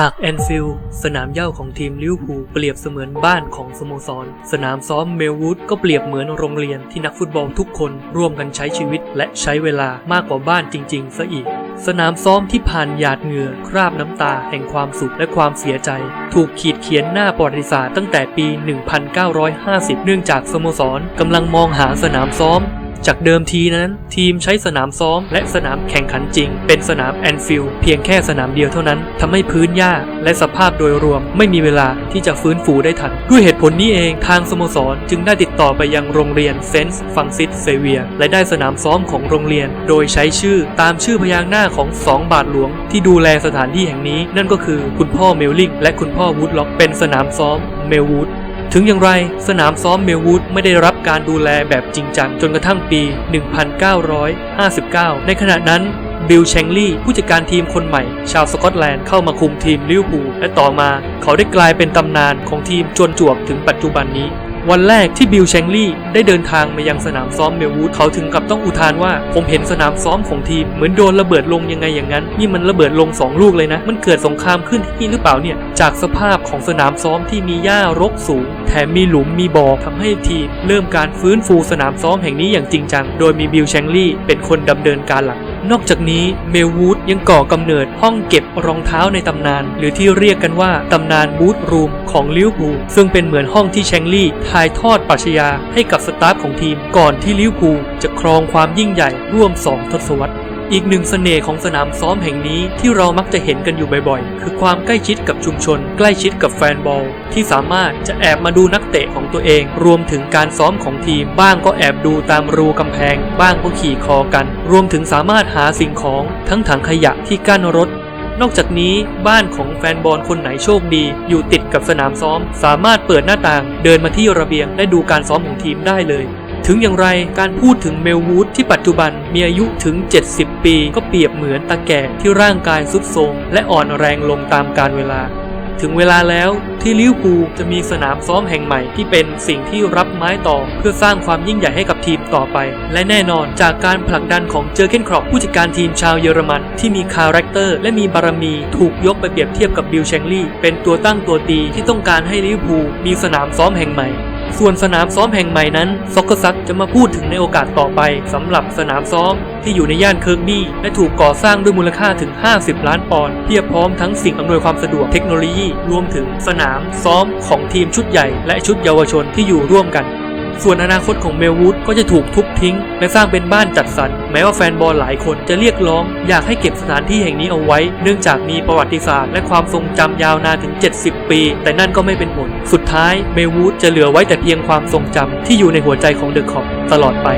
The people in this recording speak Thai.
หากแอนฟิลด์สนามเย้าของทีมลิเวอร์พูลเปรียบเสมือนบ้านของสโมสร สนามซ้อมเมลวูดก็เปรียบเหมือนโรงเรียนที่นักฟุตบอลทุกคนร่วมกันใช้ชีวิตและใช้เวลามากกว่าบ้านจริงๆซะอีก สนามซ้อมที่ผ่านหยาดเหงื่อคราบน้ำตาแห่งความสุขและความเสียใจ ถูกขีดเขียนหน้าประวัติศาสตร์ตั้งแต่ปี 1950 เนื่องจากสโมสรกำลังมองหาสนามซ้อม จากเดิมทีนั้น ทีมใช้สนามซ้อม และสนามแข่งขันจริง เป็นสนามแอนฟิลด์เพียงแค่สนามเดียวเท่านั้นทำให้พื้นหญ้าและสภาพโดยรวม ไม่มีเวลาที่จะฟื้นฟูได้ทัน ด้วยเหตุผลนี้เองทางสโมสรจึงได้ติดต่อไปยังโรงเรียนเซนส์ฟังซิตเซเวียและได้สนามซ้อมของโรงเรียน โดยใช้ชื่อตามชื่อพยางค์หน้าของสองบาทหลวง ที่ดูแลสถานที่แห่งนี้ นั่นก็คือคุณพ่อเมลลิงและคุณพ่อวูดล็อกเป็นสนามซ้อมเมลวูด ถึงอย่างไรสนามซ้อมเมลวูดไม่ได้รับการดูแลแบบจริงจังจนกระทั่งปี 1959 ในขณะนั้นบิลเชงลีย์ผู้จัดการทีมคนใหม่ ชาวสกอตแลนด์เข้ามาคุมทีมลิเวอร์พูลและต่อมา เขาได้กลายเป็นตำนานของทีมจนจวบถึงปัจจุบันนี้ วันแรกที่บิลแชงลีย์ได้เดินทางมายังสนามซ้อมเมลวูดเขาถึงกับต้องอุทานว่า ผมเห็นสนามซ้อมของทีมเหมือนโดนระเบิดลงยังไงอย่างนั้น นี่มันระเบิดลง 2 ลูกเลยนะ มันเกิดสงครามขึ้นที่นี่หรือเปล่าเนี่ย จากสภาพของสนามซ้อมที่มีหญ้ารกสูง แถมมีหลุมมีบ่อทำให้ทีม เริ่มการฟื้นฟูสนามซ้อมแห่งนี้อย่างจริงจัง โดยมีบิลแชงลีย์เป็นคนดำเนินการหลัก นอกจากนี้เมลวูดยังก่อกำเนิดห้องเก็บรองเท้าในตำนาน หรือที่เรียกกันว่าตำนานบูธรูมของลิวพูซึ่งเป็นเหมือนห้องที่แชงลี่ถ่ายทอดปรัชญาให้กับสตาฟของทีม ก่อนที่ลิวพูจะครองความยิ่งใหญ่ร่วม2ทศวรรษ อีกหนึ่งเสน่ห์ของสนามซ้อมแห่งนี้ที่เรามักจะเห็นกันอยู่บ่อยๆ คือความใกล้ชิดกับชุมชน ใกล้ชิดกับแฟนบอล ที่สามารถจะแอบมาดูนักเตะของตัวเอง รวมถึงการซ้อมของทีม บ้างก็แอบดูตามรูกำแพง บ้างก็ขี่คอกัน รวมถึงสามารถหาสิ่งของทั้งถังขยะที่กั้นรถนอกจากนี้บ้านของแฟนบอลคนไหนโชคดี อยู่ติดกับสนามซ้อม สามารถเปิดหน้าต่าง เดินมาที่ระเบียง และดูการซ้อมของทีมได้เลย ถึงอย่างไรการพูดถึงเมลวูดที่ปัจจุบันมีอายุถึง 70 ปี ก็เปรียบเหมือนตาแก่ที่ร่างกายสุดโทรมและอ่อนแรงลงตามกาลเวลา ถึงเวลาแล้วที่ลิเวอร์พูลจะมีสนามซ้อมแห่งใหม่ที่เป็นสิ่งที่รับไม้ต่อ เพื่อสร้างความยิ่งใหญ่ให้กับทีมต่อไป และแน่นอนจากการผลักดันของเจอเกนครอปผู้จัดการทีมชาวเยอรมัน ที่มีคาแรคเตอร์และมีบารมีถูกยกไปเปรียบเทียบกับบิลแชงลีย์เป็นตัวตั้งตัวตีที่ต้องการให้ลิเวอร์พูลมีสนามซ้อมแห่งใหม่ ส่วนสนามซ้อมแห่งใหม่นั้นซ็อกเกอร์ซักจะมาพูดถึงในโอกาสต่อไปสำหรับสนามซ้อมที่อยู่ในย่านเคิร์กบี้และถูกก่อสร้างด้วยมูลค่าถึง 50 ล้านปอนด์เพียบพร้อมทั้งสิ่งอำนวยความสะดวกเทคโนโลยีรวมถึงสนามซ้อมของทีมชุดใหญ่และชุดเยาวชนที่อยู่ร่วมกัน ส่วนอนาคตของเมลวูดก็จะถูกทุบทิ้ง และสร้างเป็นบ้านจัดสรร แม้ว่าแฟนบอลหลายคนจะเรียกร้อง อยากให้เก็บสถานที่แห่งนี้เอาไว้ เนื่องจากมีประวัติศาสตร์และความทรงจำยาวนานถึง 70 ปี แต่นั่นก็ไม่เป็นผล สุดท้ายเมลวูดจะเหลือไว้แต่เพียงความทรงจำที่อยู่ในหัวใจของเดอะคอปตลอดไป